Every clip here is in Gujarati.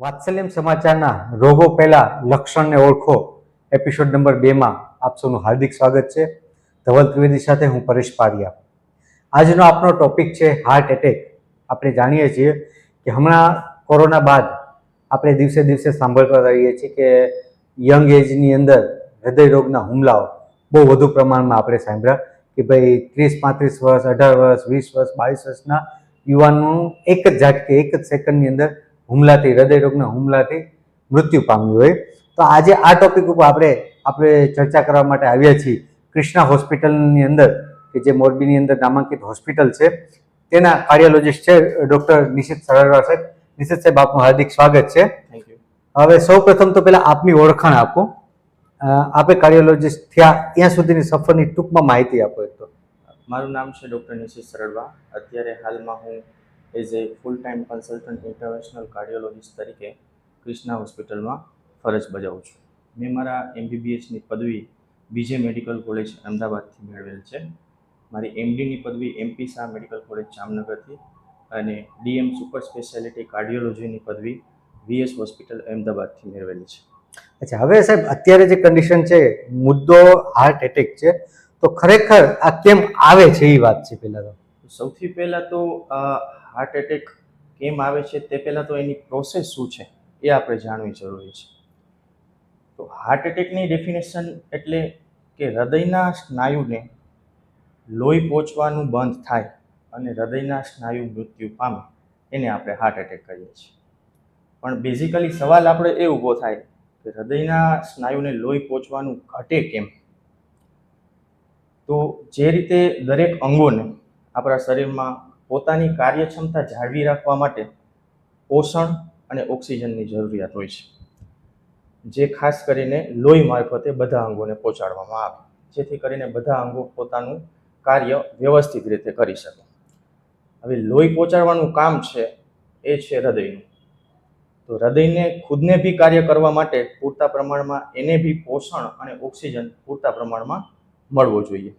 વાત્સલ્યમ સમાચારના રોગો પહેલા લક્ષણને ઓળખો. એપિસોડ નંબર બેમાં આપ સૌનું હાર્દિક સ્વાગત છે. ધવલ ત્રિવેદી સાથે હું પરેશ પારિયા. આજનો આપણો ટોપિક છે હાર્ટ એટેક આપણે જાણીએ છીએ કે હમણાં કોરોના બાદ આપણે દિવસે દિવસે સાંભળતા રહીએ છીએ કે યંગ એજની અંદર હૃદય રોગના હુમલાઓ બહુ વધુ પ્રમાણમાં આપણે સાંભળ્યા કે ભાઈ ત્રીસ, પાંત્રીસ વર્ષ, અઢાર વર્ષ, વીસ વર્ષ, બાવીસ વર્ષના યુવાનનું એક જ ઝાટકે એક જ સેકન્ડની અંદર હુમલાથી હૃદયરોગના હુમલાથી મૃત્યુ પામ્યું હોય. તો આજે આ ટોપિક ઉપર આપણે આપણે ચર્ચા કરવા માટે આવ્યા છીએ કૃષ્ણા હોસ્પિટલની અંદર કે જે મોરબીની અંદર નામાંકિત હોસ્પિટલ છે. તેના કાર્ડિયોલોજિસ્ટ છે ડૉક્ટર નિશિત સરળવા સાહેબ. નિશિત સાહેબ આપનું હાર્દિક સ્વાગત છે. થેન્ક યુ હવે સૌ પ્રથમ તો પહેલાં આપની ઓળખાણ આપો. આપે કાર્ડિયોલોજિસ્ટ થયા ત્યાં સુધીની સફરની ટૂંકમાં માહિતી આપો એક તો. મારું નામ છે ડૉક્ટર નિશિત સરળવા અત્યારે હાલમાં હું as a full time consultant international cardiologist તરીકે ક્રિષ્ના હોસ્પિટલમાં ફરજ બજાવું છું. મેં મારા એમબીબીએસની પદવી બીજે મેડિકલ કોલેજ અમદાવાદથી મેળવેલ છે. મારી એમડીની પદવી એમપી શાહ મેડિકલ કોલેજ જામનગરથી અને ડીએમ સુપર સ્પેશિયાલિટી કાર્ડિયોલોજીની પદવી વીએસ હોસ્પિટલ અમદાવાદથી મેળવેલી છે. અચ્છા હવે સાહેબ અત્યારે જે કન્ડિશન છે મુદ્દો હાર્ટ એટેક છે તો ખરેખર આ કેમ આવે છે એ વાત છે પહેલાં તો? સૌથી પહેલાં તો હાર્ટ એટેક કેમ આવે છે તે પહેલાં તો એની પ્રોસેસ શું છે એ આપણે જાણવી જરૂરી છે. તો હાર્ટ એટેકની ડેફિનેશન એટલે કે હૃદયના સ્નાયુને લોહી પહોંચવાનું બંધ થાય અને હૃદયના સ્નાયુ મૃત્યુ પામે એને આપણે હાર્ટ એટેક કહીએ છીએ. પણ બેઝિકલી સવાલ આપણે એ ઊભો થાય કે હૃદયના સ્નાયુને લોહી પહોંચવાનું ઘટે કેમ? તો જે રીતે દરેક અંગોને આપણા શરીરમાં પોતાની કાર્યક્ષમતા જાળવી રાખવા માટે પોષણ અને ઓક્સિજનની જરૂરિયાત હોય છે. જે ખાસ કરીને લોહી મારફતે બધા અંગોને પહોંચાડવામાં આવે. જેથી કરીને બધા અંગો પોતાનું કાર્ય વ્યવસ્થિત રીતે કરી શકે. હવે લોહી પહોંચાડવાનું કામ છે, એ છે હૃદયનું. તો હૃદયને ખુદને બી કાર્ય કરવા માટે પૂરતા પ્રમાણમાં એને બી પોષણ અને ઓક્સિજન પૂરતા પ્રમાણમાં મળવો જોઈએ.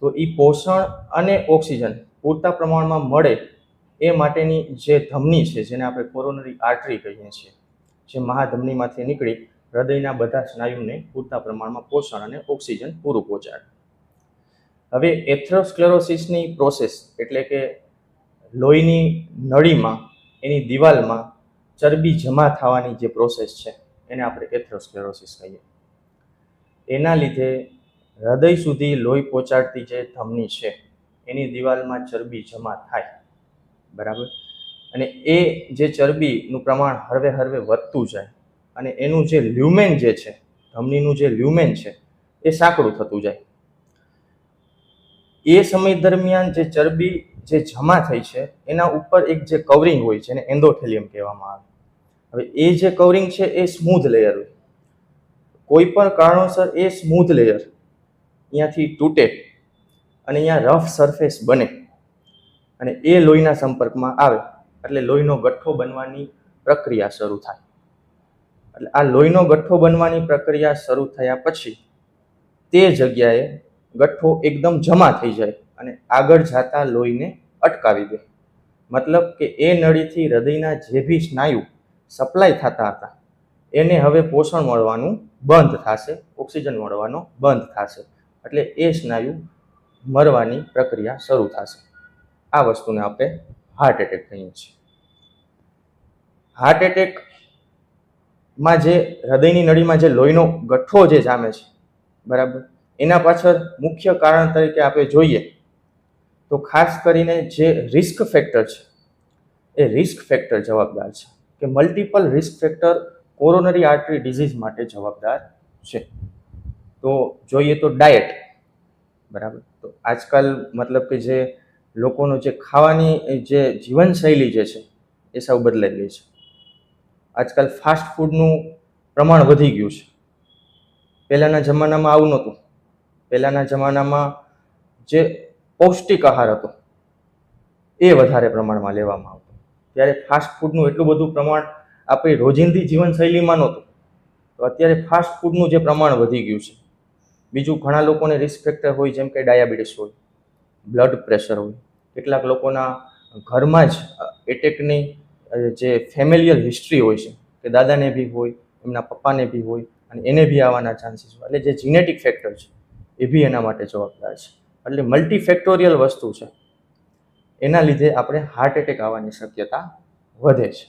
તો એ પોષણ અને ઓક્સિજન પૂરતા પ્રમાણમાં મળે એ માટેની જે ધમની છે, જેને આપણે કોરોનરી આર્ટરી કહીએ છીએ, જે મહાધમનીમાંથી નીકળી હૃદયના બધા સ્નાયુને પૂરતા પ્રમાણમાં પોષણ અને ઓક્સિજન પૂરું પહોંચાડે. હવે એથ્રોસ્ક્લેરોસિસની પ્રોસેસ એટલે કે લોહીની નળીમાં, એની દિવાલમાં ચરબી જમા થવાની જે પ્રોસેસ છે, એને આપણે એથ્રોસ્ક્લેરોસિસ કહીએ. એના લીધે હૃદય સુધી લોહી પહોંચાડતી જે ધમની છે એની દિવાલમાં ચરબી જમા થાય. બરાબર? અને એ જે ચરબીનું પ્રમાણ હળવે હળવે વધતું જાય અને એનું જે લ્યુમેન જે છે, ધમનીનું જે લ્યુમેન છે, એ સાંકડું થતું જાય. એ સમય દરમિયાન જે ચરબી જે જમા થઈ છે, એના ઉપર એક જે કવરિંગ હોય છે એને એન્ડોથેલિયમ કહેવામાં આવે. હવે એ જે કવરિંગ છે એ સ્મૂધ લેયર હોય. કોઈ પણ કારણોસર એ સ્મૂધ લેયર અહીંયાથી તૂટે. અને અહીંયા રફ સરફેસ બને. અને એ લોહીના સંપર્કમાં આવે, એટલે લોહીનો ગઠ્ઠો બનવાની પ્રક્રિયા શરૂ થાય. એટલે આ લોહીનો ગઠ્ઠો બનવાની પ્રક્રિયા શરૂ થયા પછી તે જગ્યાએ ગઠ્ઠો એકદમ જમા થઈ જાય અને આગળ જતા લોહીને અટકાવી દે. મતલબ કે એ નળીથી હૃદયના જે બી સ્નાયુ સપ્લાય થતા હતા, એને હવે પોષણ મળવાનું બંધ થશે, ઓક્સિજન મળવાનો બંધ થશે. એટલે એ સ્નાયુ મરવાની પ્રક્રિયા શરૂ થશે. આ વસ્તુને આપણે હાર્ટ એટેક કહીએ છીએ. હાર્ટ એટેકમાં જે હૃદયની નળીમાં જે લોહીનો ગઠ્ઠો જે જામે છે, બરાબર? એના પાછળ મુખ્ય કારણ તરીકે આપણે જોઈએ તો ખાસ કરીને જે રિસ્ક ફેક્ટર છે, એ રિસ્ક ફેક્ટર જવાબદાર છે કે multiple risk factor coronary artery disease માટે જવાબદાર છે. તો જોઈએ તો ડાયટ બરાબર? તો આજકાલ મતલબ કે જે લોકોનું જે ખાવાની જે જીવનશૈલી જે છે, એ સૌ બદલાઈ ગઈ છે. આજકાલ ફાસ્ટ ફૂડનું પ્રમાણ વધી ગયું છે. પહેલાંના જમાનામાં આવું નહોતું. પહેલાંના જમાનામાં જે પૌષ્ટિક આહાર હતો, એ વધારે પ્રમાણમાં લેવામાં આવતો. ત્યારે ફાસ્ટ ફૂડનું એટલું બધું પ્રમાણ આપણી રોજિંદી જીવનશૈલીમાં નહોતું. તો અત્યારે ફાસ્ટ ફૂડનું જે પ્રમાણ વધી ગયું છે. બીજું ઘણા લોકોને રિસ્ક ફેક્ટર હોય, જેમ કે ડાયાબિટીસ હોય બ્લડ પ્રેશર હોય, કેટલાક લોકોના ઘરમાં જ એટેકની જે ફેમિલિયલ હિસ્ટ્રી હોય છે, કે દાદાને બી હોય, એમના પપ્પાને બી હોય, અને એને બી આવવાના ચાન્સીસ હોય. એટલે જે જીનેટિક ફેક્ટર છે, એ બી એના માટે જવાબદાર છે. એટલે મલ્ટીફેક્ટોરિયલ વસ્તુ છે. એના લીધે આપણે હાર્ટ એટેક આવવાની શક્યતા વધે છે.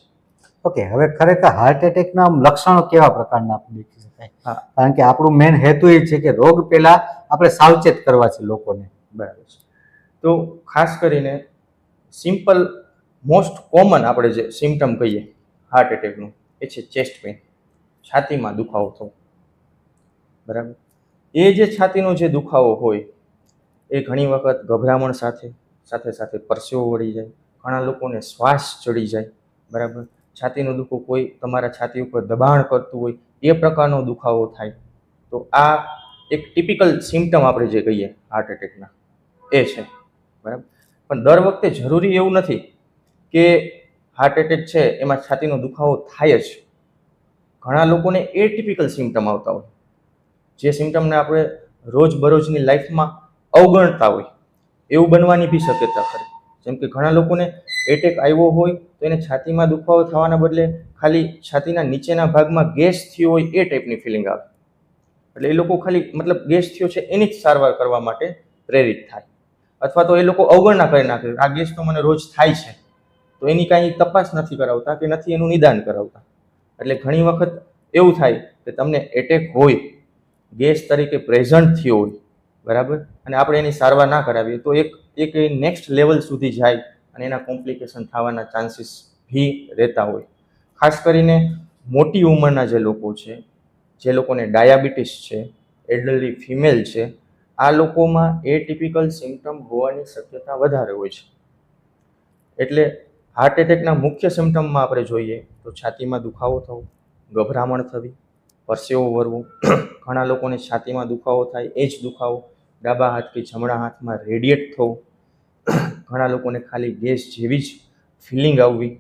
ઓકે હવે ખરેખર હાર્ટ એટેકના લક્ષણો કેવા પ્રકારના આપણે. કારણ કે આપણું મેઇન હેતુ એ છે કે રોગ પહેલા આપણે સાવચેત કરવા છે લોકોને. બરાબર છે. તો ખાસ કરીને સિમ્પલ મોસ્ટ કોમન આપણે જે સિમ્ટમ કહીએ હાર્ટ એટેકનું એ છે ચેસ્ટ પેઇન છાતીમાં દુખાવો થવો. બરાબર? એ જે છાતીનો જે દુખાવો હોય એ ઘણી વખત ગભરામણ સાથે સાથે સાથે પરસેવો વળી જાય ઘણા લોકોને શ્વાસ ચડી જાય. બરાબર? છાતીનો દુખો કોઈ તમારા છાતી ઉપર દબાણ કરતું હોય એ પ્રકારનો દુખાવો થાય. તો આ એક ટિપિકલ સિમ્ટમ આપણે જે કહીએ હાર્ટ એટેકના એ છે. બરાબર? પણ દર વખતે જરૂરી એવું નથી કે હાર્ટ એટેક છે, એમાં છાતીનો દુખાવો થાય જ. ઘણા લોકોને એ ટિપિકલ સિમ્ટમ આવતા હોય. જે સિમ્ટમને આપણે રોજબરોજની લાઈફમાં અવગણતા હોય. એવું બનવાની બી શક્યતા ખરી. જેમ કે ઘણા લોકોને એટેક આવ્યો હોય તો એને છાતીમાં દુખાવો થવાના બદલે ખાલી છાતીના નીચેના ભાગમાં ગેસ થયો હોય એ ટાઈપની ફિલિંગ આવે. એટલે એ લોકો ખાલી મતલબ ગેસ થયો છે એની જ સારવાર કરવા માટે પ્રેરિત થાય. અથવા તો એ લોકો અવગણના કરી નાખે આ ગેસ તો મને રોજ થાય છે. તો એની કાંઈ તપાસ નથી કરાવતા કે નથી એનું નિદાન કરાવતા. એટલે ઘણી વખત એવું થાય કે તમને એટેક હોય, ગેસ તરીકે પ્રેઝન્ટ થયો હોય, બરાબર? અને આપણે એની સારવાર ના કરાવીએ તો એક એક નેક્સ્ટ લેવલ સુધી જાય અને એના કોમ્પ્લિકેશન થવાના ચાન્સીસ ભી રહેતા હોય. ખાસ કરીને મોટી ઉંમરના જે લોકો છે, જે લોકોને ડાયાબિટીસ છે એલ્ડરલી ફિમેલ છે, આ લોકોમાં એ ટિપિકલ સિમ્ટમ હોવાની શક્યતા વધારે હોય છે. એટલે હાર્ટ એટેકના મુખ્ય સિમ્ટમમાં આપણે જોઈએ તો છાતીમાં દુખાવો થવો, ગભરામણ થવી, પરસેવો વરવો ઘણા લોકોને છાતીમાં દુખાવો થાય, એ જ દુખાવો, ડાબા હાથ કે જમણા હાથમાં રેડિયેટ થવું ઘણા લોકોને ખાલી ગેસ જેવી જ ફિલિંગ આવવી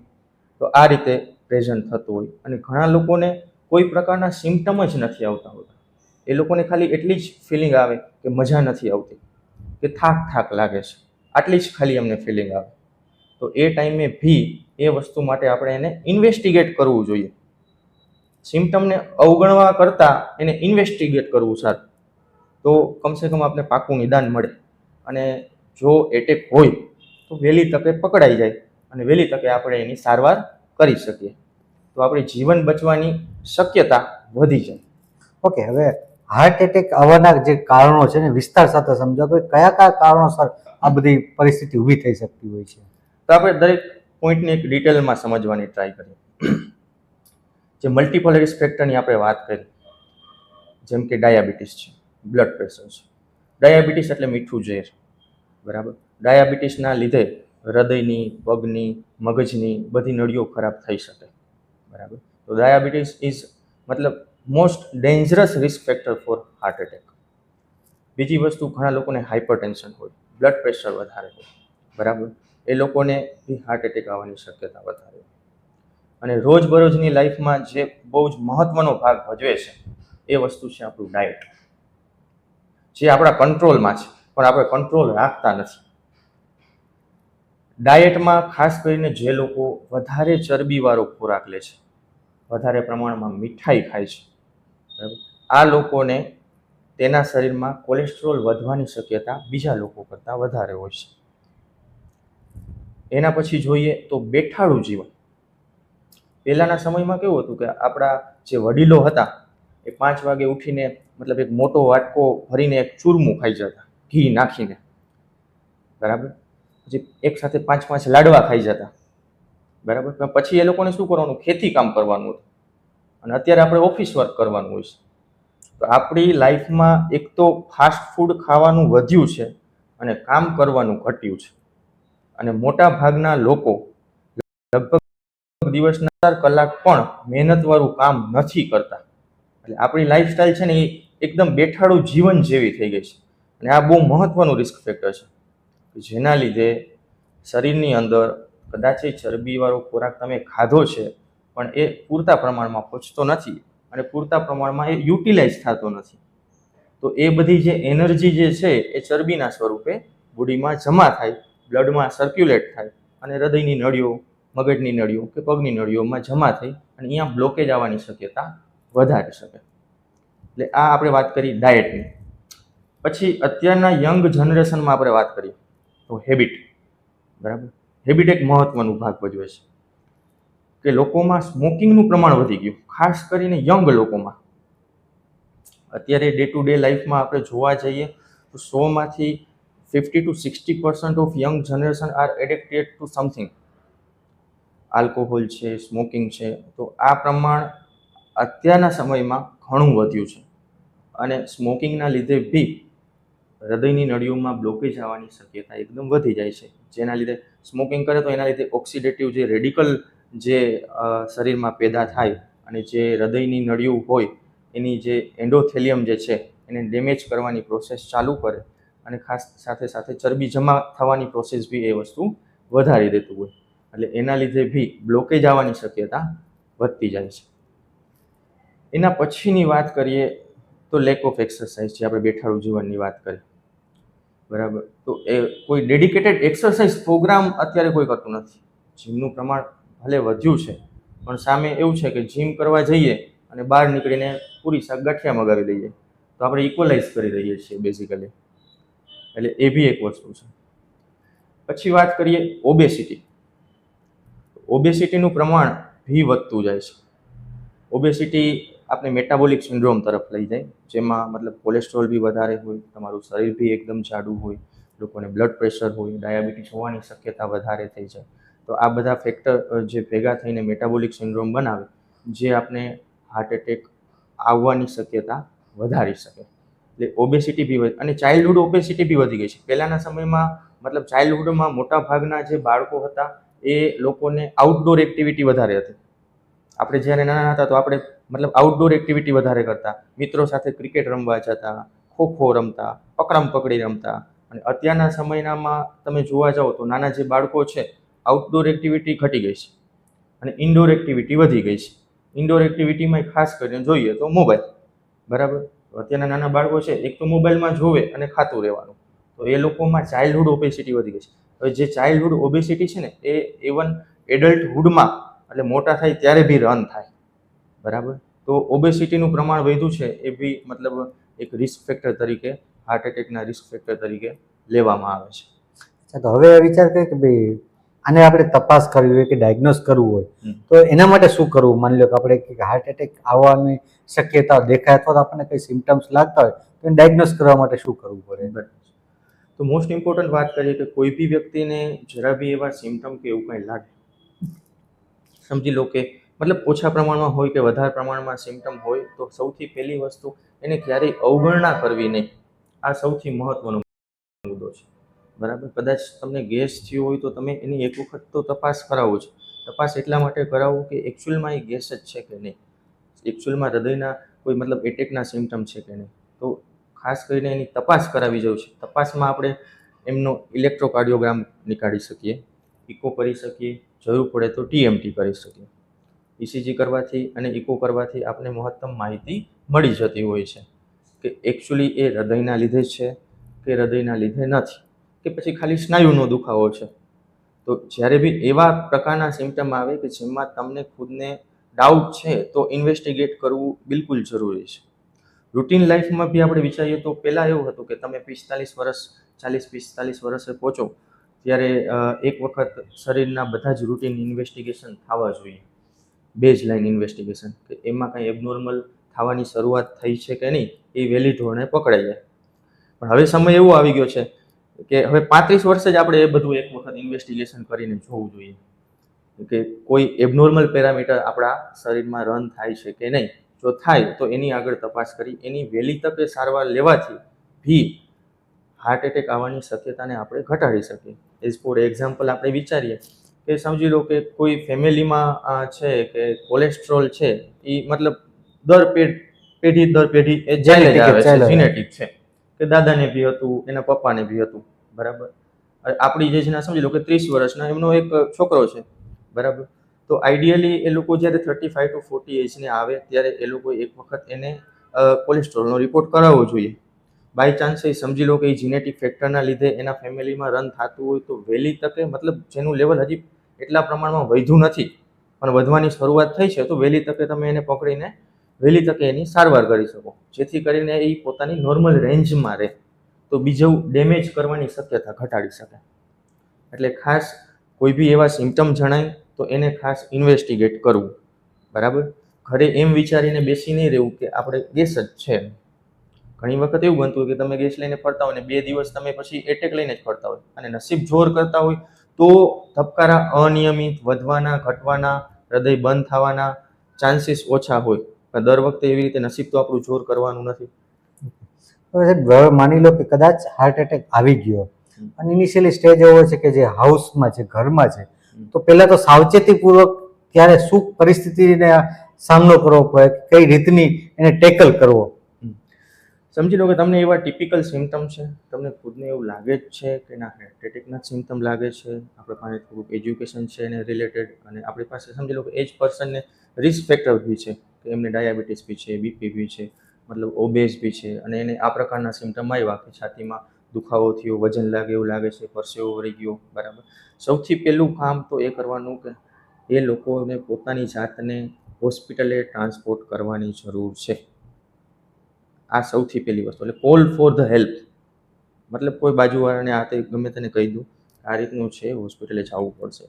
તો આ રીતે પ્રેઝન્ટ થતું હોય. અને ઘણા લોકોને કોઈ પ્રકારના સિમ્ટમ જ નથી આવતા હોતા. એ લોકોને ખાલી એટલી જ ફિલિંગ આવે કે મજા નથી આવતી, કે થાક થાક લાગે છે. આટલી જ ખાલી અમને ફિલિંગ આવે. તો એ ટાઈમે ભી એ વસ્તુ માટે આપણે એને ઇન્વેસ્ટિગેટ કરવું જોઈએ. સિમ્ટમને અવગણવા કરતાં એને ઇન્વેસ્ટિગેટ કરવું સારું. તો કમસે કમ આપણે પાકું નિદાન મળે. અને જો એટેક હોય તો વહેલી તકે પકડાઈ જાય અને વહેલી તકે આપણે એની સારવાર કરી શકીએ. તો આપણી જીવન બચવાની શક્યતા વધી જાય. ઓકે હવે હાર્ટ એટેક આવવાના જે કારણો છે ને વિસ્તાર સાથે સમજો કે કયા કયા કારણોસર આ બધી પરિસ્થિતિ ઊભી થઈ શકતી હોય છે? તો આપણે દરેક પોઈન્ટને એક ડિટેલમાં સમજવાની ટ્રાય કરીએ. જે મલ્ટિપલ રિસ્ક ફેક્ટરની આપણે વાત કરી જેમ કે ડાયાબિટીસ છે બ્લડ પ્રેશર છે. ડાયાબિટીસ એટલે મીઠું ઝેર. બરાબર? ડાયાબિટીસના લીધે હૃદયની, પગની, મગજની બધી નળીઓ ખરાબ થઈ શકે. બરાબર? તો ડાયાબિટીસ ઇઝ મતલબ most dangerous risk factor for heart attack. બીજી વસ્તુ ઘણા લોકોને હાઇપર ટેન્શન હોય, બ્લડ પ્રેશર વધારે હોય. બરાબર? એ લોકોને બી હાર્ટ એટેક આવવાની શક્યતા વધારે અને રોજબરોજની લાઈફમાં જે બહુ જ મહત્વનો ભાગ ભજવે છે, એ વસ્તુ છે આપણું ડાયટ. જે આપણા કંટ્રોલમાં છે. પણ આપણે કંટ્રોલ રાખતા નથી. ડાયટમાં ખાસ કરીને જે લોકો વધારે ચરબીવાળો ખોરાક લે છે, વધારે પ્રમાણમાં મીઠાઈ ખાય છે, બરાબર? આ લોકોને તેના શરીરમાં કોલેસ્ટ્રોલ વધવાની શક્યતા બીજા લોકો કરતાં વધારે હોય છે. એના પછી જોઈએ તો બેઠાડું જીવન. પહેલાંના સમયમાં કેવું હતું કે આપણા જે વડીલો હતા, એ પાંચ વાગે ઉઠીને મતલબ એક મોટો વાટકો ભરીને એક ચૂરમું ખાઈ જતા. ઘી નાખીને. બરાબર? પછી એક સાથે પાંચ પાંચ લાડવા ખાઈ જતા. બરાબર? પછી એ લોકોને શું કરવાનું? ખેતી કામ કરવાનું હતું. અને અત્યારે આપણે ઓફિસ વર્ક કરવાનું હોય છે. તો આપણી લાઈફમાં એક તો ફાસ્ટ ફૂડ ખાવાનું વધ્યું છે અને કામ કરવાનું ઘટ્યું છે. અને મોટા ભાગના લોકો લગભગ દિવસના ચાર કલાક પણ મહેનતવાળું કામ નથી કરતા. એટલે આપણી લાઈફસ્ટાઈલ છે ને એ એકદમ બેઠાડું જીવન જેવી થઈ ગઈ છે. અને આ બહુ મહત્વનું રિસ્ક ફેક્ટર છે જેના લીધે શરીરની અંદર કદાચ એ ચરબીવાળો ખોરાક તમે ખાધો છે, પણ એ પૂરતા પ્રમાણમાં પહોંચતો નથી અને પૂરતા પ્રમાણમાં એ યુટિલાઇઝ થતો નથી. તો એ બધી જે એનર્જી જે છે એ ચરબીના સ્વરૂપે બોડીમાં જમા થાય, બ્લડમાં સર્ક્યુલેટ થાય અને હૃદયની નળીઓ, મગજની નળીઓ કે પગની નળીઓમાં જમા થઈ અને અહીંયા બ્લોકેજ આવવાની શક્યતા વધારી શકે. એટલે આ આપણે વાત કરી ડાયટની પછી અત્યારના યંગ જનરેશનમાં આપણે વાત કરીએ તો હેબિટ, બરાબર? હેબિટ એક મહત્વનો ભાગ ભજવે છે કે લોકોમાં સ્મોકિંગનું પ્રમાણ વધી ગયું, ખાસ કરીને યંગ લોકોમાં. અત્યારે ડે ટુ ડે લાઈફમાં આપણે જોવા જઈએ તો સોમાંથી fifty to sixty percent of young generation are addicted to something. Alcohol છે, સ્મોકિંગ છે, તો આ પ્રમાણ અત્યારના સમયમાં ઘણું વધ્યું છે. અને સ્મોકિંગના લીધે બી હૃદયની નળીઓમાં બ્લોકેજ આવવાની શક્યતા એકદમ વધી જાય છે. જેના લીધે સ્મોકિંગ કરે તો એના લીધે ઓક્સિડેટિવ જે રેડિકલ જે શરીરમાં પેદા થાય અને જે હૃદયની નળીઓ હોય, એની જે એન્ડોથેલિયમ જે છે, એને ડેમેજ કરવાની પ્રોસેસ ચાલુ કરે અને ખાસ સાથે સાથે ચરબી જમા થવાની પ્રોસેસ બી એ વસ્તુ વધારી દેતું હોય. એટલે એના લીધે બી બ્લોકેજ આવવાની શક્યતા વધતી જાય છે. એના પછીની વાત કરીએ તો લેક ઓફ એક્સરસાઇઝ છે, આપણે બેઠાડું જીવનની વાત કરીએ. બરાબર? તો એ કોઈ ડેડિકેટેડ એક્સરસાઇઝ પ્રોગ્રામ અત્યારે કોઈ કરતું નથી. જીમનું પ્રમાણ ભલે વધ્યું છે, પણ સામે એવું છે કે જીમ કરવા જઈએ અને બહાર નીકળીને પૂરી શાક ગાંઠિયા મગાવી લઈએ તો આપણે ઇક્વલાઇઝ કરી રહીએ છીએ બેઝિકલી એટલે એ બી એક વસ્તુ છે. પછી વાત કરીએ ઓબેસિટી ઓબેસિટીનું પ્રમાણ ભી વધતું જાય છે. ઓબેસિટી આપણે મેટાબોલિક સિન્ડ્રોમ તરફ લઈ જાય, જેમાં મતલબ કોલેસ્ટ્રોલ બી વધારે હોય, તમારું શરીર બી એકદમ જાડું હોય, લોકોને બ્લડ પ્રેશર હોય ડાયાબિટીસ હોવાની શક્યતા વધારે થઈ જાય. તો આ બધા ફેક્ટર જે ભેગા થઈને મેટાબોલિક સિન્ડ્રોમ બનાવે, જે આપણે હાર્ટ એટેક આવવાની શક્યતા વધારી શકે. એટલે ઓબેસિટી બી અને ચાઇલ્ડહુડ ઓબેસિટી બી વધી ગઈ છે. પહેલાંના સમયમાં મતલબ ચાઇલ્ડહુડમાં મોટા ભાગના જે બાળકો હતા, એ લોકોને આઉટડોર એક્ટિવિટી વધારે હતી. આપણે જ્યારે નાના હતા તો આપણે મતલબ આઉટડોર એક્ટિવિટી વધારે કરતા. મિત્રો સાથે ક્રિકેટ રમવા જતા, ખોખો રમતા, પકડમ પકડી રમતા. અને અત્યારના સમયનામાં તમે જોવા જાઓ તો નાના જે બાળકો છે આઉટડોર એક્ટિવિટી ઘટી ગઈ છે. અને ઇન્ડોર એક્ટિવિટી વધી ગઈ છે. ઇન્ડોર એક્ટિવિટીમાં ખાસ કરીને જોઈએ તો મોબાઈલ બરાબર? અત્યારના નાના બાળકો છે, એક તો મોબાઈલમાં જોવે અને ખાતું રહેવાનું. તો એ લોકોમાં ચાઇલ્ડહુડ ઓબેસિટી વધી ગઈ છે. હવે જે ચાઇલ્ડહુડ ઓબેસિટી છે ને, એ ઇવન એડલ્ટહુડમાં એટલે મોટા થાય ત્યારે બી રન થાય. બરાબર? તો ઓબેસિટીનું પ્રમાણ વધ્યું છે એ બી મતલબ એક રિસ્ક ફેક્ટર તરીકે હાર્ટ એટેકના રિસ્ક ફેક્ટર તરીકે લેવામાં આવે છે. અચ્છા તો હવે વિચાર કરીએ કે ભાઈ આને આપણે તપાસ કરવી હોય કે ડાયગ્નોઝ કરવું હોય તો એના માટે શું કરવું? માની લો કે આપણે હાર્ટ એટેક આવવાની શક્યતા દેખાય અથવા તો આપણને કંઈ સિમ્ટમ્સ લાગતા હોય તો એને ડાયગ્નોઝ કરવા માટે શું કરવું પડે? તો મોસ્ટ ઇમ્પોર્ટન્ટ વાત કરીએ કે કોઈ બી વ્યક્તિને જરા બી એવા સિમ્ટમ કે એવું કંઈ લાગે. સમજી લો કે મતલબ ઓછા પ્રમાણમાં હોય કે વધારે પ્રમાણમાં સિમ્ટમ હોય તો સૌથી પહેલી વસ્તુ એને ક્યારેય અવગણના કરવી નહીં. આ સૌથી મહત્વનો મુદ્દો છે. બરાબર? કદાચ તમને ગેસ થયો હોય તો તમે એની એક વખત તો તપાસ કરાવો જ. તપાસ એટલા માટે કરાવો કે એકચ્યુઅલમાં એ ગેસ જ છે કે નહીં? એકચ્યુઅલમાં હૃદયના કોઈ મતલબ એટેકના સિમ્ટમ છે કે નહીં? તો ખાસ કરીને એની તપાસ કરાવી જવું છે. તપાસમાં આપણે એમનો ઇલેક્ટ્રોકાર્ડિયોગ્રામ નીકાળી શકીએ. ઇકો કરી શકીએ. જરૂર પડે તો ટીએમટી કરી શકીએ. ઇસીજી કરવાથી અને ઇકો કરવાથી આપણે મહત્તમ માહિતી મળી જતી હોય છે. કે એકચ્યુઅલી એ હૃદયના લીધે છે કે હૃદયના લીધે નથી? કે પછી ખાલી સ્નાયુનો દુખાવો છે? તો જ્યારે બી એવા પ્રકારના સિમ્ટમ આવે કે જેમાં તમને ખુદને ડાઉટ છે, તો ઇન્વેસ્ટિગેટ કરવું બિલકુલ જરૂરી છે. રૂટીન લાઈફમાં બી આપણે વિચારીએ તો પહેલાં એવું હતું કે તમે પિસ્તાલીસ વર્ષ, ચાલીસ, પિસ્તાલીસ વર્ષે પહોંચો. ત્યારે એક વખત શરીરના બધા જ રૂટીન ઇન્વેસ્ટિગેશન થવા જોઈએ. બેઝ લાઇન ઇન્વેસ્ટિગેશન કે એમાં કાંઈ એબનોર્મલ થવાની શરૂઆત થઈ છે કે નહીં, એ વહેલી ધોરણે પકડાઈ જાય. પણ હવે સમય એવો આવી ગયો છે કે હવે પાંત્રીસ વર્ષે જ આપણે એ બધું એક વખત ઇન્વેસ્ટિગેશન કરીને જોવું જોઈએ. કે કોઈ એબનોર્મલ પેરામીટર આપણા શરીરમાં રન થાય છે કે નહીં, જો થાય તો એની આગળ તપાસ કરી, એની વહેલી તકે સારવાર લેવાથી ભી હાર્ટ એટેક આવવાની શક્યતાને આપણે ઘટાડી શકીએ. એઝ ફોર એક્ઝામ્પલ આપણે વિચારીએ કે સમજી લો કે કોઈ ફેમિલીમાં છે કે કોલેસ્ટ્રોલ છે એ મતલબ દર પેઢ પેઢી દર પેઢી એ જેનેટિક આવે છે જીનેટિક છે. કે દાદાને બી હતું એના પપ્પાને બી હતું બરાબર? આપણી જે છે સમજી લો કે ત્રીસ વર્ષના એમનો એક છોકરો છે બરાબર? તો આઈડિયલી એ લોકો જ્યારે થર્ટી ફાઈવ ટુ ફોર્ટી એજને આવે ત્યારે એ લોકો એક વખત એને કોલેસ્ટ્રોલનો રિપોર્ટ કરાવવો જોઈએ. બાય ચાન્સ એ સમજી લો કે એ જીનેટિક ફેક્ટરના લીધે એના ફેમિલીમાં રન થતું હોય તો વહેલી તકે મતલબ જેનું લેવલ હજી એટલા પ્રમાણમાં વધ્યું નથી. પણ વધવાની શરૂઆત થઈ છે, તો વહેલી તકે તમે એને પકડીને, વહેલી તકે એની સારવાર કરી શકો. જેથી કરીને એ પોતાની નોર્મલ રેન્જમાં રહે, તો બીજું ડેમેજ કરવાની શક્યતા ઘટાડી શકે. એટલે ખાસ કોઈ બી એવા સિમ્ટમ જણાય, તો એને ખાસ ઇન્વેસ્ટિગેટ કરવું. બરાબર? ઘરે એમ વિચારીને બેસી નહીં રહેવું કે આપણે ગેસ જ છે ઘણી વખત એવું બનતું હોય કે તમે ગેસ લઈને ફરતા હોય ને બે દિવસ તમે પછી એટેક લઈને જ ફરતા હોય. અને નસીબ જોર કરતા હોય તો ધબકારા અનિયમિત વધવાના ઘટવાના હૃદય બંધ થવાના ચાન્સીસ ઓછા હોય. પણ દર વખતે એવી રીતે નસીબ તો આપણું જોર કરવાનું નથી. હવે માની લો કે કદાચ હાર્ટ એટેક આવી ગયો અને ઇનિશિયલી સ્ટેજ એવો છે કે જે હાઉસમાં છે ઘરમાં છે તો પહેલાં તો સાવચેતીપૂર્વક ત્યારે શું પરિસ્થિતિને સામનો કરવો પડે કઈ રીતની એને ટેકલ કરવો? સમજી લો કે તમને એવા ટિપિકલ સિમ્ટમ છે, તમને ખુદને એવું લાગે જ છે કે ના હાર્ટ એટેકના સિમ્ટમ લાગે છે, આપણી પાસે થોડુંક એજ્યુકેશન છે એને રિલેટેડ અને આપણી પાસે સમજી લો કે એજ પર્સનને રિસ્ક ફેક્ટર બી છે, કે એમને ડાયાબિટીસ બી છે બીપી બી છે, મતલબ ઓબેસ બી છે અને એને આ પ્રકારના સિમ્ટમ આવ્યા કે છાતીમાં દુખાવો થયો, વજન લાગે, એવું લાગે છે, પરસેવો વળી ગયો, બરાબર. સૌથી પહેલું કામ તો એ કરવાનું કે એ લોકોને પોતાની જાતને હોસ્પિટલે ટ્રાન્સપોર્ટ કરવાની જરૂર છે. આ સૌથી પહેલી વસ્તુ, એટલે કોલ ફોર ધ હેલ્પ મતલબ કોઈ બાજુવાળાને આ તે ગમે તેને કહી દઉં, આ રીતનું છે હોસ્પિટલે જવું પડશે.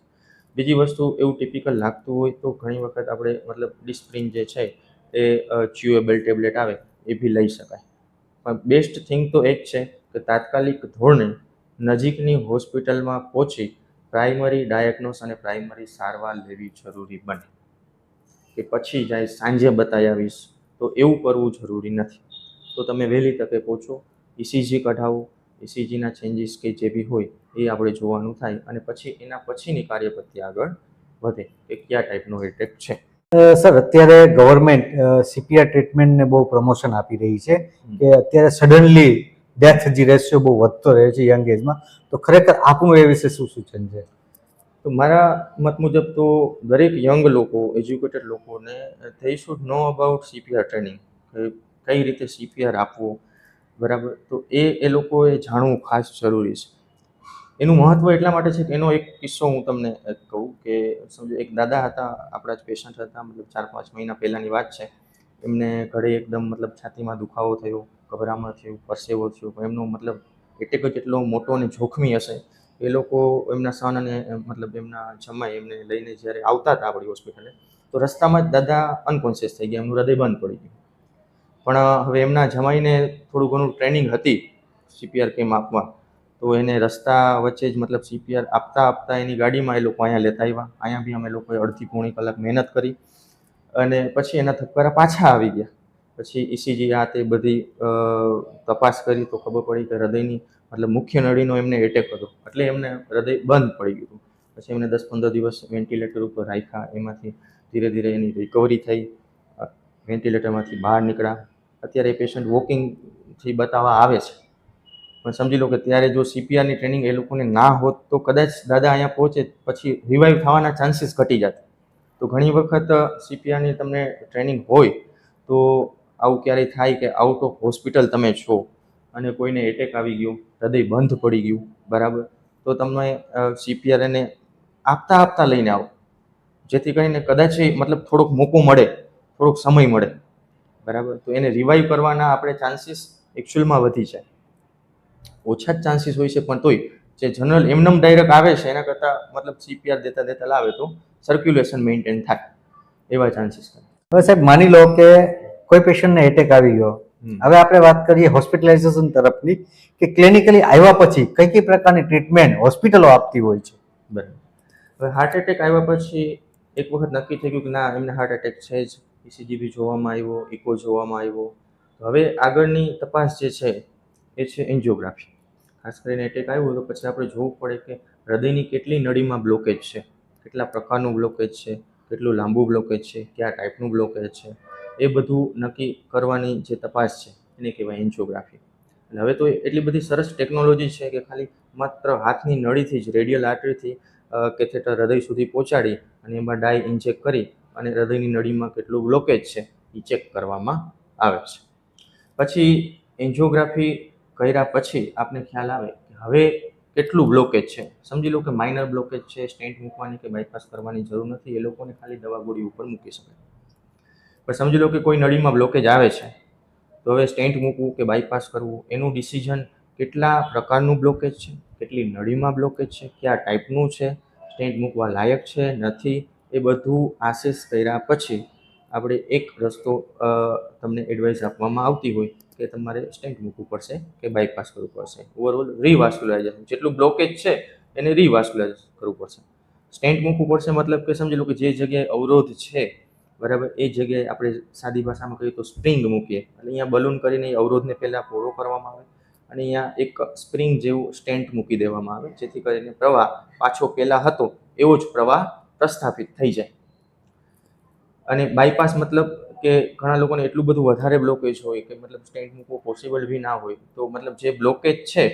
બીજી વસ્તુ એવું ટિપિકલ લાગતું હોય તો ઘણી વખત આપણે મતલબ ડિસ્પ્રિન જે છે એ ચ્યુએબલ ટેબ્લેટ આવે એ બી લઈ શકાય. પણ બેસ્ટ થિંગ તો એ જ છે કે તાત્કાલિક ધોરણે નજીકની હોસ્પિટલમાં પહોંચી પ્રાઇમરી ડાયગ્નોસ અને પ્રાઇમરી સારવાર લેવી જરૂરી બને. કે પછી જાય સાંજે બતાવી આવીશ તો એવું કરવું જરૂરી નથી. તો તમે વહેલી તકે પહોંચો. ઇસીજી કઢાવો. ઇસીજીના ચેન્જીસ કે જે બી હોય એ આપણે જોવાનું થાય અને પછી એના પછીની કાર્યપદ્ધતિ આગળ વધે કે કયા ટાઈપનો એટેક છે. સર અત્યારે ગવર્મેન્ટ સીપીઆર ટ્રીટમેન્ટને બહુ પ્રમોશન આપી રહી છે કે અત્યારે સડનલી ડેથ જે રેશિયો બહુ વધતો રહે છે યંગ એજમાં તો ખરેખર આપનું એ વિશે શું સૂચન છે? તો મારા મત મુજબ તો દરેક યંગ લોકો એજ્યુકેટેડ લોકોને થઈ should know about CPR training કઈ રીતે સીપીઆર આપવો, બરાબર? તો એ એ લોકોએ જાણવું ખાસ જરૂરી છે. એનું મહત્ત્વ એટલા માટે છે કે એનો એક કિસ્સો હું તમને કહું કે સમજો, એક દાદા હતા, આપણા જ પેશન્ટ હતા, મતલબ ચાર પાંચ મહિના પહેલાંની વાત છે. એમને ઘરે એકદમ મતલબ છાતીમાં દુખાવો થયો, ગભરામણ થયું, પરસેવો થયો એમનો મતલબ એટેક જ એટલો મોટો અને જોખમી હશે. એ લોકો એમના સન અને મતલબ એમના જમાઈ એમને લઈને જ્યારે આવતા હતા આપણી હોસ્પિટલે, તો રસ્તામાં જ દાદા અનકોન્શિયસ થઈ ગયા, એમનું હૃદય બંધ પડી ગયું. પણ હવે એમના જમાઈને થોડું ઘણું ટ્રેનિંગ હતી સીપીઆર કેમ આપવા. તો એને રસ્તા વચ્ચે જ મતલબ સીપીઆર આપતા આપતા એની ગાડીમાં એ લોકો અહીંયા લેતા આવ્યા. અહીંયા બી અમે લોકોએ અડધી પોણી કલાક મહેનત કરી અને પછી એના ધબકારા પાછા આવી ગયા. પછી ઇસીજી આ તે બધી તપાસ કરી તો ખબર પડી કે હૃદયની મતલબ મુખ્ય નળીનો એમને એટેક હતો. એટલે એમને હૃદય બંધ પડી ગયું પછી એમને દસ પંદર દિવસ વેન્ટિલેટર ઉપર રાખ્યા. એમાંથી ધીરે ધીરે એની રિકવરી થઈ. વેન્ટિલેટરમાંથી બહાર નીકળ્યા. અત્યારે પેશન્ટ વોકિંગથી બતાવવા આવે છે. પણ સમજી લો કે ત્યારે જો સીપીઆરની ટ્રેનિંગ એ લોકોને ના હોત તો કદાચ દાદા અહીંયા પહોંચે, પછી રિવાઈવ થવાના ચાન્સીસ ઘટી જાત. તો ઘણી વખત સીપીઆરની તમને ટ્રેનિંગ હોય તો આવું ક્યારેય થાય કે આઉટ ઓફ હોસ્પિટલ તમે છો અને કોઈને એટેક આવી ગયો, હૃદય બંધ પડી ગયું, બરાબર? તો તમે સીપીઆર એને આપતા આપતા લઈને આવો. જેથી કરીને કદાચ મતલબ થોડોક મોકો મળે, થોડોક સમય મળે. બરાબર? તો એને રિવાઈવ કરવાના આપણે ચાન્સીસ એકચ્યુઅલમાં વધી જાય. ઓછા જ ચાન્સીસ હોય છે પણ તોય જે જનરલ એમનમ ડાયરેક્ટ આવે છે એના કરતાં મતલબ સીપીઆર દેતા દેતા લાવે તો સર્ક્યુલેશન મેન્ટેન થાય. એવા ચાન્સીસ હવે સાહેબ માની લો કે કોઈ પેશન્ટને એટેક આવી ગયો. હવે આપણે વાત કરીએ હોસ્પિટલાઇઝેશન તરફની કે ક્લિનિકલી આવ્યા પછી કઈ કઈ પ્રકારની ટ્રીટમેન્ટ હોસ્પિટલો આપતી હોય છે? બરાબર. હવે હાર્ટ એટેક આવ્યા પછી એક વખત નક્કી થઈ ગયું કે ના એમને હાર્ટ એટેક છે જ. ઇસીજી જોવામાં આવ્યો ઇકો જોવામાં આવ્યો. તો હવે આગળની તપાસ જે છે, એ છે એન્જિયોગ્રાફી. ખાસ કરીને એટેક આવ્યો તો પછી આપણે જોવું પડે કે હૃદયની કેટલી નળીમાં બ્લોકેજ છે, કેટલા પ્રકારનું બ્લોકેજ છે, કેટલું લાંબુ બ્લોકેજ છે, કયા ટાઈપનું બ્લોકેજ છે, એ બધું નક્કી કરવાની જે તપાસ છે, એને કહેવાય એન્જિયોગ્રાફી. એટલે હવે તો એટલી બધી સરસ ટેકનોલોજી છે કે ખાલી માત્ર હાથની નળીથી જ રેડિયલ આર્ટરીથી કેથેટર હૃદય સુધી પહોંચાડી અને એમાં ડાય ઇન્જેક્ટ કરી અને હૃદયની નળીમાં કેટલું બ્લોકેજ છે એ ચેક કરવામાં આવે છે. પછી એન્જિયોગ્રાફી કર્યા પછી આપને ખ્યાલ આવે કે હવે કેટલું બ્લોકેજ છે? સમજી લો કે માઇનર બ્લોકેજ છે સ્ટેન્ટ મૂકવાની કે બાયપાસ કરવાની જરૂર નથી, એ લોકોને ખાલી દવા ગોળી ઉપર મૂકી શકાય પણ સમજી લો કે કોઈ નળીમાં બ્લોકેજ આવે છે, તો હવે સ્ટેન્ટ મૂકવું કે બાયપાસ કરવું, એનું ડિસિઝન કેટલા પ્રકારનું બ્લોકેજ છે? કેટલી નળીમાં બ્લોકેજ છે? કયા ટાઈપનું છે? સ્ટેન્ટ મૂકવા લાયક છે? નથી? એ બધું આસેસ કર્યા પછી આપણે એક રસ્તો તમને એડવાઇસ આપવામાં આવતી હોય કે તમારે સ્ટેન્ટ મૂકવું પડશે કે બાયપાસ કરવું પડશે. ઓવરઓલ રીવાસ્ક્યુલાઇઝેશન જેટલું બ્લોકેજ છે એને રીવાસ્ક્યુલાઇઝ કરવું પડશે. સ્ટેન્ટ મૂકવું પડશે મતલબ કે સમજી લો કે જે જગ્યાએ અવરોધ છે, બરાબર, એ જગ્યાએ આપણે સાદી ભાષામાં કહીએ તો સ્પ્રિંગ મૂકીએ. એટલે અહીંયા બલૂન કરીને એ અવરોધને પહેલાં પહોળો કરવામાં આવે અને અહીંયા એક સ્પ્રિંગ જેવું સ્ટેન્ટ મૂકી દેવામાં આવે, જેથી કરીને પ્રવાહ પાછો પહેલાં હતો એવો જ પ્રવાહ પ્રસ્થાપિત થઈ જાય. અને બાયપાસ મતલબ કે ઘણા લોકોને એટલું બધું વધારે બ્લોકેજ હોય કે મતલબ સ્ટેન્ટ મૂકવો પોસિબલ બી ના હોય તો મતલબ જે બ્લોકેજ છે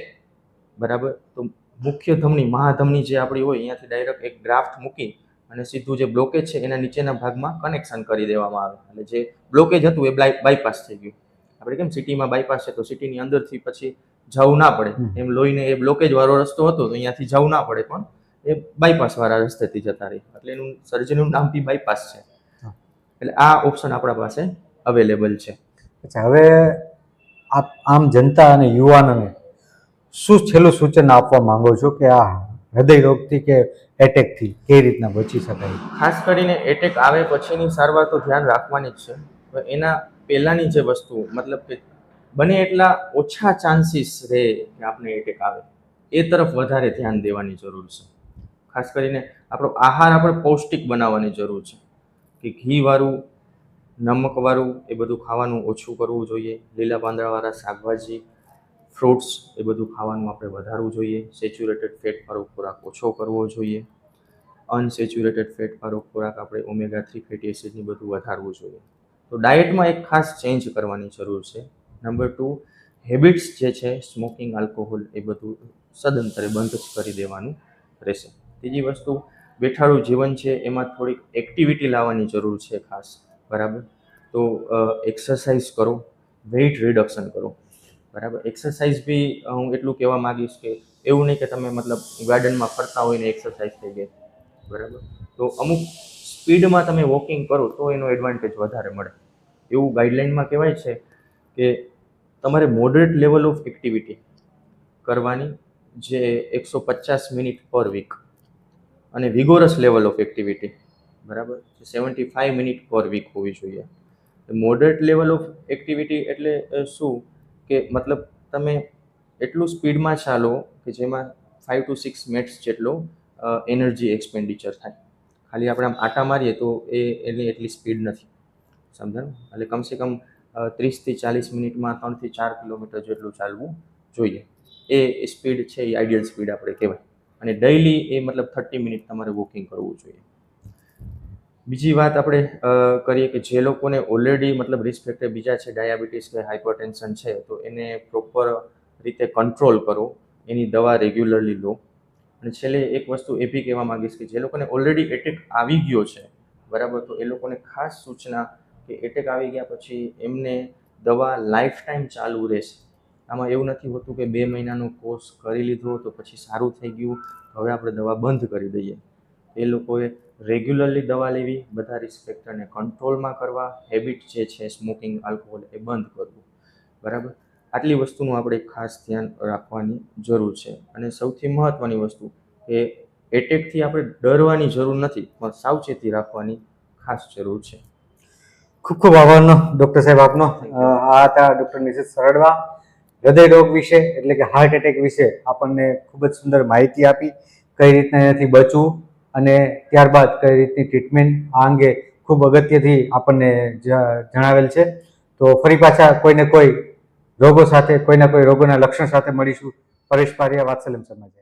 બરાબર? તો મુખ્ય ધમની મહાધમની જે આપણી હોય અહીંયાથી ડાયરેક્ટ એક ડ્રાફ્ટ મૂકી અને સીધું જે બ્લોકેજ છે એના નીચેના ભાગમાં કનેક્શન કરી દેવામાં આવે. એટલે જે બ્લોકેજ હતું એ બાયપાસ થઈ ગયું. આપણે કેમ સિટીમાં બાયપાસ છે તો સિટીની અંદરથી પછી જવું ના પડે. એમ લોહીને એ બ્લોકેજ વાળો રસ્તો હતો તો અહીંયાથી જવું ના પડે પણ એ બાયપાસ વાળા રસ્તેથી જતા રહી. એટલે એનું સર્જરીનું નામ બી બાયપાસ છે. એટલે આ ઓપ્શન આપણા પાસે અવેલેબલ છે. અચ્છા હવે આપ આમ જનતા અને યુવાનોને શું છેલ્લું સૂચન આપવા માંગો છો કે આ હૃદય રોગથી કે એટેકથી કઈ રીતના બચી શકાય? ખાસ કરીને એટેક આવે પછીની સારવાર તો ધ્યાન રાખવાની જ છે. એના પહેલાંની જે વસ્તુ મતલબ કે બને એટલા ઓછા ચાન્સીસ રહે કે આપણે એટેક આવે. એ તરફ વધારે ધ્યાન દેવાની જરૂર છે. ખાસ કરીને આપણો આહાર આપણે પૌષ્ટિક બનાવવાની જરૂર છે. કે ઘીવાળું, નમકવાળું એ બધું ખાવાનું ઓછું કરવું જોઈએ. લીલા પાંદડાવાળા શાકભાજી, ફ્રૂટ્સ એ બધું ખાવાનું આપણે વધારવું જોઈએ. સેચ્યુરેટેડ ફેટવાળો ખોરાક ઓછો કરવો જોઈએ. અનસેચ્યુરેટેડ ફેટવાળો ખોરાક આપણે ઓમેગા થ્રી ફેટી એસિડની બધું વધારવું જોઈએ. તો ડાયટમાં એક ખાસ ચેન્જ કરવાની જરૂર છે. નંબર ટુ, હેબિટ્સ જે છે, સ્મોકિંગ આલ્કોહોલ એ બધું સદંતરે બંધ જ કરી દેવાનું રહેશે. ત્રીજી વસ્તુ, બેઠાડું જીવન છે, એમાં થોડીક એક્ટિવિટી લાવવાની જરૂર છે ખાસ, બરાબર? તો એક્સરસાઇઝ કરો વેઇટ રિડક્શન કરો, બરાબર? એક્સરસાઇઝ બી હું એટલું કહેવા માગીશ કે એવું નહીં કે તમે મતલબ ગાર્ડનમાં ફરતા હોય ને એક્સરસાઇઝ થઈ ગઈ, બરાબર? તો અમુક સ્પીડમાં તમે વોકિંગ કરો, તો એનો એડવાન્ટેજ વધારે મળે. એવું ગાઈડલાઇનમાં કહેવાય છે કે તમારે મોડરેટ લેવલ ઓફ એક્ટિવિટી કરવાની જે એકસો પચાસ મિનિટ પર વીક અને વિગોરસ લેવલ ઓફ એક્ટિવિટી બરાબર? Seventy five minute per week હોવી જોઈએ. મોડરેટ લેવલ ઓફ એક્ટિવિટી એટલે શું? કે મતલબ તમે એટલું સ્પીડમાં ચાલો કે જેમાં ફાઇવ ટુ સિક્સ મિનિટ્સ જેટલો એનર્જી એક્સપેન્ડિચર થાય. ખાલી આપણે આમ આટા મારીએ તો એ, એની એટલી સ્પીડ નથી. સમજાયું એટલે કમસે કમ ત્રીસથી ચાલીસ મિનિટમાં ત્રણથી ચાર કિલોમીટર જેટલું ચાલવું જોઈએ. એ સ્પીડ છે, એ આઈડિયલ સ્પીડ આપણે કહેવાય. અને ડેઈલી એ મતલબ થર્ટી મિનિટ તમારે વોકિંગ કરવું જોઈએ. બીજી વાત આપણે કરીએ કે જે લોકોને ઓલરેડી મતલબ રિસ્ક બીજા છે ડાયાબિટીસ કે હાઇપરટેન્શન છે, તો એને પ્રોપર રીતે કંટ્રોલ કરો. એની દવા રેગ્યુલરલી લો. અને છેલ્લે એક વસ્તુ એ બી કહેવા માંગીશ કે જે લોકોને ઓલરેડી એટેક આવી ગયો છે, બરાબર? તો એ લોકોને ખાસ સૂચના કે એટેક આવી ગયા પછી એમને દવા લાઈફ ટાઈમ ચાલુ રહેશે. આમાં એવું નથી હોતું કે બે મહિનાનો કોર્સ કરી લીધો તો પછી સારું થઈ ગયું. હવે આપણે દવા બંધ કરી દઈએ. એ લોકોએ રેગ્યુલરલી દવા લેવી, બધા રિસ્પેક્ટરને કંટ્રોલમાં કરવા. હેબિટ જે છે સ્મોકિંગ આલ્કોહોલ એ બંધ કરવું. બરાબર? આટલી વસ્તુનું આપણે ખાસ ધ્યાન રાખવાની જરૂર છે. અને સૌથી મહત્ત્વની વસ્તુ કે એટેકથી આપણે ડરવાની જરૂર નથી, પણ સાવચેતી રાખવાની ખાસ જરૂર છે. ખૂબ ખૂબ આભારનો, ડૉક્ટર સાહેબ આપનો. આ હતા ડૉક્ટર નિશિત સરડવા. હૃદય રોગ વિશે, એટલે કે હાર્ટ એટેક વિશે આપણને ખૂબ જ સુંદર માહિતી આપી, કઈ રીતના એનાથી બચવું અને ત્યારબાદ કઈ રીતની ટ્રીટમેન્ટ આ અંગે ખૂબ અગત્યથી આપણને જણાવેલ છે. તો ફરી પાછા કોઈને કોઈ રોગો સાથે, કોઈના કોઈ રોગોના લક્ષણ સાથે મળીશું. પરેશ પારિયા, વાત્સલ્યમ સમાજ